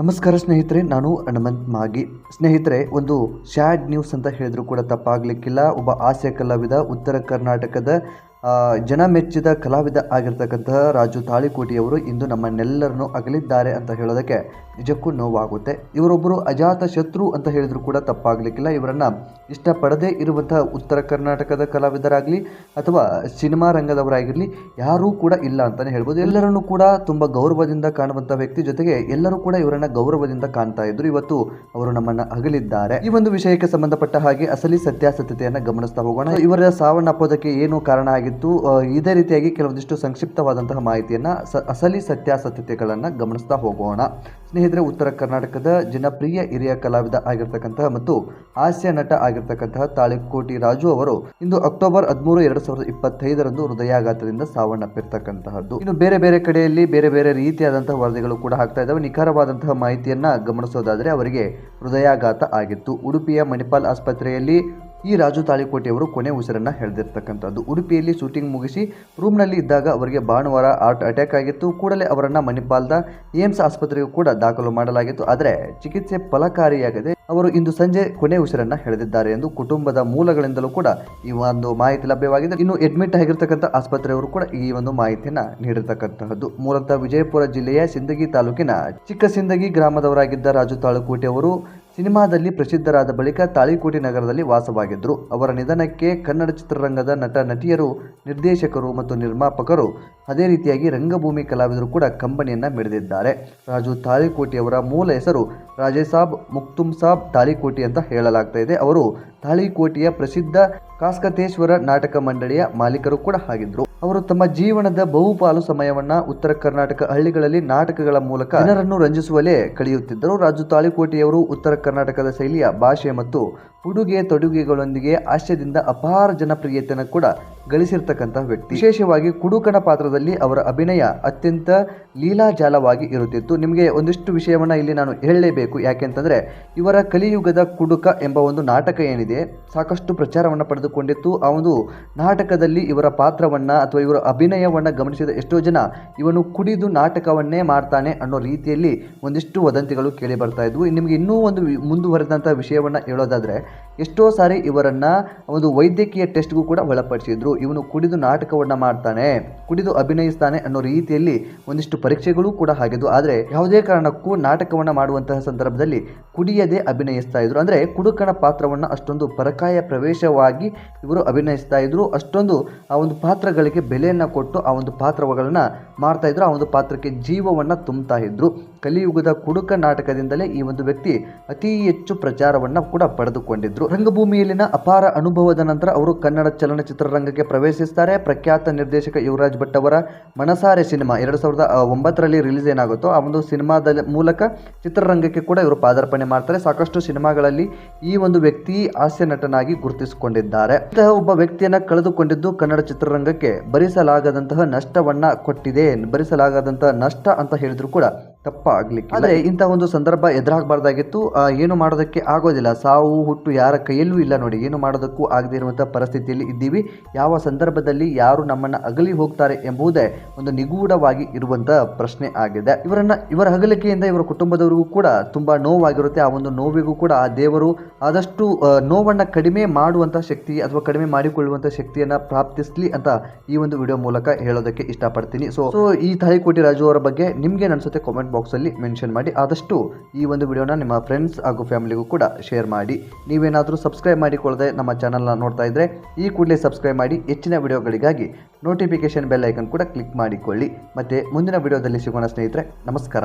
ನಮಸ್ಕಾರ ಸ್ನೇಹಿತರೆ, ನಾನು ಹನುಮಂತ್ ಮಾಗಿ. ಸ್ನೇಹಿತರೆ, ಒಂದು ಶ್ಯಾಡ್ ನ್ಯೂಸ್ ಅಂತ ಹೇಳಿದ್ರು ಕೂಡ ತಪ್ಪಾಗಲಿಕ್ಕಿಲ್ಲ. ಒಬ್ಬ ಹಾಸ್ಯ ಕಲಾವಿದ, ಉತ್ತರ ಕರ್ನಾಟಕದ ಜನ ಮೆಚ್ಚಿದ ಕಲಾವಿದ ಆಗಿರ್ತಕ್ಕಂತಹ ರಾಜು ತಾಳಿಕೋಟಿಯವರು ಇಂದು ನಮ್ಮನ್ನೆಲ್ಲರನ್ನು ಅಗಲಿದ್ದಾರೆ ಅಂತ ಹೇಳೋದಕ್ಕೆ ನಿಜಕ್ಕೂ ನೋವಾಗುತ್ತೆ. ಇವರೊಬ್ಬರು ಅಜಾತ ಶತ್ರು ಅಂತ ಹೇಳಿದ್ರು ಕೂಡ ತಪ್ಪಾಗಲಿಕ್ಕಿಲ್ಲ. ಇವರನ್ನ ಇಷ್ಟಪಡದೇ ಇರುವಂತಹ ಉತ್ತರ ಕರ್ನಾಟಕದ ಕಲಾವಿದರಾಗಲಿ ಅಥವಾ ಸಿನಿಮಾ ರಂಗದವರಾಗಿರಲಿ ಯಾರೂ ಕೂಡ ಇಲ್ಲ ಅಂತಲೇ ಹೇಳ್ಬೋದು. ಎಲ್ಲರನ್ನೂ ಕೂಡ ತುಂಬ ಗೌರವದಿಂದ ಕಾಣುವಂಥ ವ್ಯಕ್ತಿ ಜೊತೆಗೆ ಎಲ್ಲರೂ ಕೂಡ ಇವರನ್ನ ಗೌರವದಿಂದ ಕಾಣ್ತಾ ಇದ್ರು. ಇವತ್ತು ಅವರು ನಮ್ಮನ್ನ ಅಗಲಿದ್ದಾರೆ. ಈ ಒಂದು ವಿಷಯಕ್ಕೆ ಸಂಬಂಧಪಟ್ಟ ಹಾಗೆ ಅಸಲಿ ಸತ್ಯಾಸತ್ಯತೆಯನ್ನು ಗಮನಿಸ್ತಾ ಹೋಗೋಣ. ಇವರ ಸಾವನ್ನಪ್ಪೋದಕ್ಕೆ ಏನು ಕಾರಣ ಆಗಿತ್ತು? ಇದೇ ರೀತಿಯಾಗಿ ಕೆಲವೊಂದಿಷ್ಟು ಸಂಕ್ಷಿಪ್ತವಾದಂತಹ ಮಾಹಿತಿಯನ್ನ ಅಸಲಿ ಸತ್ಯಾಸತ್ಯತೆಗಳನ್ನ ಗಮನಿಸ್ತಾ ಹೋಗೋಣ. ಸ್ನೇಹಿತರೆ ಉತ್ತರ ಕರ್ನಾಟಕದ ಜನಪ್ರಿಯ ಹಿರಿಯ ಕಲಾವಿದ ಆಗಿರ್ತಕ್ಕಂತಹ ಮತ್ತು ಹಾಸ್ಯ ನಟ ಆಗಿರ್ತಕ್ಕಂತಹ ತಾಳಿಕೋಟಿ ರಾಜು ಅವರು ಇಂದು ಅಕ್ಟೋಬರ್ ಹದಿಮೂರು ಎರಡ್ ಸಾವಿರದ ಇಪ್ಪತ್ತೈದರಂದು ಹೃದಯಾಘಾತದಿಂದ ಸಾವನ್ನಪ್ಪಿರ್ತಕ್ಕಂತಹದ್ದು. ಇನ್ನು ಬೇರೆ ಬೇರೆ ಕಡೆಯಲ್ಲಿ ಬೇರೆ ಬೇರೆ ರೀತಿಯಾದಂತಹ ವರದಿಗಳು ಕೂಡ ಆಗ್ತಾ ಇದ್ದಾವೆ. ನಿಖರವಾದಂತಹ ಮಾಹಿತಿಯನ್ನ ಗಮನಿಸೋದಾದ್ರೆ ಅವರಿಗೆ ಹೃದಯಾಘಾತ ಆಗಿತ್ತು. ಉಡುಪಿಯ ಮಣಿಪಾಲ್ ಆಸ್ಪತ್ರೆಯಲ್ಲಿ ಈ ರಾಜು ತಾಳಿಕೋಟೆಯವರು ಕೊನೆ ಉಸಿರನ್ನು ಹೇಳ್ದಿರ್ತಕ್ಕಂಥದ್ದು. ಉಡುಪಿಯಲ್ಲಿ ಶೂಟಿಂಗ್ ಮುಗಿಸಿ ರೂಮ್ನಲ್ಲಿ ಇದ್ದಾಗ ಅವರಿಗೆ ಭಾನುವಾರ ಹಾರ್ಟ್ ಅಟ್ಯಾಕ್ ಆಗಿತ್ತು. ಕೂಡಲೇ ಅವರನ್ನು ಮಣಿಪಾಲ್ದ ಏಮ್ಸ್ ಆಸ್ಪತ್ರೆಗೂ ಕೂಡ ದಾಖಲು ಮಾಡಲಾಗಿತ್ತು. ಆದರೆ ಚಿಕಿತ್ಸೆ ಫಲಕಾರಿಯಾಗದೆ ಅವರು ಇಂದು ಸಂಜೆ ಕೊನೆ ಉಸಿರನ್ನು ಹೇಳಿದ್ದಾರೆ ಎಂದು ಕುಟುಂಬದ ಮೂಲಗಳಿಂದಲೂ ಕೂಡ ಈ ಒಂದು ಮಾಹಿತಿ ಲಭ್ಯವಾಗಿದೆ. ಇನ್ನು ಅಡ್ಮಿಟ್ ಆಗಿರ್ತಕ್ಕಂಥ ಆಸ್ಪತ್ರೆಯವರು ಕೂಡ ಈ ಒಂದು ಮಾಹಿತಿಯನ್ನು ನೀಡಿರ್ತಕ್ಕಂತಹದ್ದು ಮೂಲತಃ ವಿಜಯಪುರ ಜಿಲ್ಲೆಯ ಸಿಂದಗಿ ತಾಲೂಕಿನ ಚಿಕ್ಕ ಸಿಂದಗಿ ಗ್ರಾಮದವರಾಗಿದ್ದ ರಾಜು ತಾಳುಕೋಟೆ ಅವರು ಸಿನಿಮಾದಲ್ಲಿ ಪ್ರಸಿದ್ಧರಾದ ಬಳಿಕ ತಾಳಿಕೋಟೆ ನಗರದಲ್ಲಿ ವಾಸವಾಗಿದ್ದರು. ಅವರ ನಿಧನಕ್ಕೆ ಕನ್ನಡ ಚಿತ್ರರಂಗದ ನಟ, ನಟಿಯರು, ನಿರ್ದೇಶಕರು ಮತ್ತು ನಿರ್ಮಾಪಕರು ಅದೇ ರೀತಿಯಾಗಿ ರಂಗಭೂಮಿ ಕಲಾವಿದರು ಕೂಡ ಕಂಬನಿಯನ್ನು ಮಿಡಿದಿದ್ದಾರೆ. ರಾಜು ತಾಳಿಕೋಟೆಯವರ ಮೂಲ ಹೆಸರು ರಾಜೇಸಾಬ್, ಮುಕ್ತುಮ್ ಸಾಬ್ ತಾಳಿಕೋಟಿ ಅಂತ ಹೇಳಲಾಗ್ತಾ ಇದೆ. ಅವರು ತಾಳಿಕೋಟೆಯ ಪ್ರಸಿದ್ಧ ಕಾಸ್ಕತೇಶ್ವರ ನಾಟಕ ಮಂಡಳಿಯ ಮಾಲೀಕರು ಕೂಡ ಆಗಿದ್ರು. ಅವರು ತಮ್ಮ ಜೀವನದ ಬಹುಪಾಲು ಸಮಯವನ್ನ ಉತ್ತರ ಕರ್ನಾಟಕ ಹಳ್ಳಿಗಳಲ್ಲಿ ನಾಟಕಗಳ ಮೂಲಕ ಜನರನ್ನು ರಂಜಿಸುವಲೇ ಕಳೆಯುತ್ತಿದ್ದರು. ರಾಜು ತಾಳಿಕೋಟೆಯವರು ಉತ್ತರ ಕರ್ನಾಟಕದ ಶೈಲಿಯ ಭಾಷೆ ಮತ್ತು ಉಡುಗೆ ತೊಡುಗೆಗಳೊಂದಿಗೆ ಹಾಸ್ಯದಿಂದ ಅಪಾರ ಜನಪ್ರಿಯತೆಯನ್ನು ಕೂಡ ಗಳಿಸಿರ್ತಕ್ಕಂತಹ ವ್ಯಕ್ತಿ. ವಿಶೇಷವಾಗಿ ಕುಡುಕನ ಪಾತ್ರದಲ್ಲಿ ಅವರ ಅಭಿನಯ ಅತ್ಯಂತ ಲೀಲಾಜಾಲವಾಗಿ ಇರುತ್ತಿತ್ತು. ನಿಮಗೆ ಒಂದಿಷ್ಟು ವಿಷಯವನ್ನು ಇಲ್ಲಿ ನಾನು ಹೇಳಲೇಬೇಕು. ಯಾಕೆಂತಂದರೆ, ಇವರ ಕಲಿಯುಗದ ಕುಡುಕ ಎಂಬ ಒಂದು ನಾಟಕ ಏನಿದೆ, ಸಾಕಷ್ಟು ಪ್ರಚಾರವನ್ನು ಪಡೆದುಕೊಂಡಿತ್ತು. ಆ ಒಂದು ನಾಟಕದಲ್ಲಿ ಇವರ ಪಾತ್ರವನ್ನು ಅಥವಾ ಇವರ ಅಭಿನಯವನ್ನು ಗಮನಿಸಿದ ಎಷ್ಟೋ ಜನ ಇವನು ಕುಡಿದು ನಾಟಕವನ್ನೇ ಮಾಡ್ತಾನೆ ಅನ್ನೋ ರೀತಿಯಲ್ಲಿ ಒಂದಿಷ್ಟು ವದಂತಿಗಳು ಕೇಳಿ ಬರ್ತಾ ಇದ್ವು. ನಿಮಗೆ ಇನ್ನೂ ಒಂದು ಮುಂದುವರೆದಂಥ ವಿಷಯವನ್ನು ಹೇಳೋದಾದ್ರೆ ಎಷ್ಟೋ ಸಾರಿ ಇವರನ್ನ ಒಂದು ವೈದ್ಯಕೀಯ ಟೆಸ್ಟ್ಗೂ ಕೂಡ ಒಳಪಡಿಸಿದ್ರು. ಇವನು ಕುಡಿದು ನಾಟಕವನ್ನು ಮಾಡ್ತಾನೆ, ಕುಡಿದು ಅಭಿನಯಿಸ್ತಾನೆ ಅನ್ನೋ ರೀತಿಯಲ್ಲಿ ಒಂದಿಷ್ಟು ಪರೀಕ್ಷೆಗಳು ಕೂಡ ಆಗಿದ್ವು ಆದರೆ ಯಾವುದೇ ಕಾರಣಕ್ಕೂ ನಾಟಕವನ್ನ ಮಾಡುವಂತಹ ಸಂದರ್ಭದಲ್ಲಿ ಕುಡಿಯದೆ ಅಭಿನಯಿಸ್ತಾ ಇದ್ರು. ಅಂದ್ರೆ ಕುಡುಕನ ಪಾತ್ರವನ್ನ ಅಷ್ಟೊಂದು ಪರಕಾಯ ಪ್ರವೇಶವಾಗಿ ಇವರು ಅಭಿನಯಿಸ್ತಾ ಇದ್ರು. ಅಷ್ಟೊಂದು ಆ ಒಂದು ಪಾತ್ರಗಳಿಗೆ ಬೆಲೆಯನ್ನ ಕೊಟ್ಟು ಆ ಒಂದು ಪಾತ್ರಗಳನ್ನ ಮಾಡ್ತಾ ಇದ್ರು, ಆ ಒಂದು ಪಾತ್ರಕ್ಕೆ ಜೀವವನ್ನ ತುಂಬ್ತಾ ಇದ್ರು. ಕಲಿಯುಗದ ಕುಡುಕ ನಾಟಕದಿಂದಲೇ ಈ ಒಂದು ವ್ಯಕ್ತಿ ಅತಿ ಹೆಚ್ಚು ಪ್ರಚಾರವನ್ನ ಕೂಡ ಪಡೆದುಕೊಂಡಿದ್ರು. ರಂಗಭೂಮಿಯಲ್ಲಿನ ಅಪಾರ ಅನುಭವದ ನಂತರ ಅವರು ಕನ್ನಡ ಚಲನಚಿತ್ರರಂಗಕ್ಕೆ ಪ್ರವೇಶಿಸ್ತಾರೆ. ಪ್ರಖ್ಯಾತ ನಿರ್ದೇಶಕ ಯುವರಾಜ್ ಭಟ್ ಅವರ ಮನಸಾರೆ ಸಿನಿಮಾ ಎರಡು ಸಾವಿರದ ಒಂಬತ್ತರಲ್ಲಿ ರಿಲೀಸ್ ಏನಾಗುತ್ತೋ, ಆ ಒಂದು ಸಿನಿಮಾದ ಮೂಲಕ ಚಿತ್ರರಂಗಕ್ಕೆ ಕೂಡ ಇವರು ಪಾದಾರ್ಪಣೆ ಮಾಡ್ತಾರೆ. ಸಾಕಷ್ಟು ಸಿನಿಮಾಗಳಲ್ಲಿ ಈ ಒಂದು ವ್ಯಕ್ತಿ ಹಾಸ್ಯ ನಟನಾಗಿ ಗುರುತಿಸಿಕೊಂಡಿದ್ದಾರೆ. ಇಂತಹ ಒಬ್ಬ ವ್ಯಕ್ತಿಯನ್ನ ಕಳೆದುಕೊಂಡಿದ್ದು ಕನ್ನಡ ಚಿತ್ರರಂಗಕ್ಕೆ ಭರಿಸಲಾಗದಂತಹ ನಷ್ಟವನ್ನ ಕೊಟ್ಟಿದೆ. ಭರಿಸಲಾಗದಂತಹ ನಷ್ಟ ಅಂತ ಹೇಳಿದ್ರು ಕೂಡ ತಪ್ಪಾಗ್ಲಿಕ್ಕೆ ಆದರೆ ಇಂಥ ಒಂದು ಸಂದರ್ಭ ಎದುರಾಗಬಾರ್ದಾಗಿತ್ತು. ಏನು ಮಾಡೋದಕ್ಕೆ ಆಗೋದಿಲ್ಲ. ಸಾವು ಹುಟ್ಟು ಯಾರ ಕೈಯಲ್ಲೂ ಇಲ್ಲ ನೋಡಿ. ಏನು ಮಾಡೋದಕ್ಕೂ ಆಗದೇ ಇರುವಂತಹ ಪರಿಸ್ಥಿತಿಯಲ್ಲಿ ಇದ್ದೀವಿ. ಯಾವ ಸಂದರ್ಭದಲ್ಲಿ ಯಾರು ನಮ್ಮನ್ನ ಅಗಲಿ ಹೋಗ್ತಾರೆ ಎಂಬುದೇ ಒಂದು ನಿಗೂಢವಾಗಿ ಇರುವಂತಹ ಪ್ರಶ್ನೆ ಆಗಿದೆ. ಇವರನ್ನ, ಇವರ ಅಗಲಿಕೆಯಿಂದ ಇವರ ಕುಟುಂಬದವರಿಗೂ ಕೂಡ ತುಂಬಾ ನೋವಾಗಿರುತ್ತೆ. ಆ ಒಂದು ನೋವಿಗೂ ಕೂಡ ಆ ದೇವರು ಆದಷ್ಟು ನೋವನ್ನು ಕಡಿಮೆ ಮಾಡುವಂತ ಶಕ್ತಿ ಅಥವಾ ಕಡಿಮೆ ಮಾಡಿಕೊಳ್ಳುವಂತ ಶಕ್ತಿಯನ್ನ ಪ್ರಾಪ್ತಿಸ್ಲಿ ಅಂತ ಈ ಒಂದು ವಿಡಿಯೋ ಮೂಲಕ ಹೇಳೋದಕ್ಕೆ ಇಷ್ಟಪಡ್ತೀನಿ. ಸೊ ಸೊ ಈ ತಾಯಿಕೋಟಿ ರಾಜು ಅವರ ಬಗ್ಗೆ ನಿಮ್ಗೆ ಅನ್ಸುತ್ತೆ? ಕಾಮೆಂಟ್ ಬಾಕ್ಸ್ ಅಲ್ಲಿ ಮೆನ್ಷನ್ ಮಾಡಿ. ಆದಷ್ಟು ಈ ಒಂದು ವಿಡಿಯೋನ ನಿಮ್ಮ ಫ್ರೆಂಡ್ಸ್ ಹಾಗೂ ಫ್ಯಾಮಿಲಿಗೂ ಕೂಡ ಶೇರ್ ಮಾಡಿ. ನೀವೇನಾದರೂ ಸಬ್ಸ್ಕ್ರೈಬ್ ಮಾಡಿಕೊಳ್ಳದೆ ನಮ್ಮ ಚಾನಲ್ನ ನೋಡ್ತಾ ಇದ್ದರೆ ಈ ಕೂಡಲೇ ಸಬ್ಸ್ಕ್ರೈಬ್ ಮಾಡಿ. ಹೆಚ್ಚಿನ ವಿಡಿಯೋಗಳಿಗಾಗಿ ನೋಟಿಫಿಕೇಷನ್ ಬೆಲ್ ಐಕನ್ ಕೂಡ ಕ್ಲಿಕ್ ಮಾಡಿಕೊಳ್ಳಿ. ಮತ್ತೆ ಮುಂದಿನ ವಿಡಿಯೋದಲ್ಲಿ ಸಿಗೋಣ ಸ್ನೇಹಿತರೆ, ನಮಸ್ಕಾರ.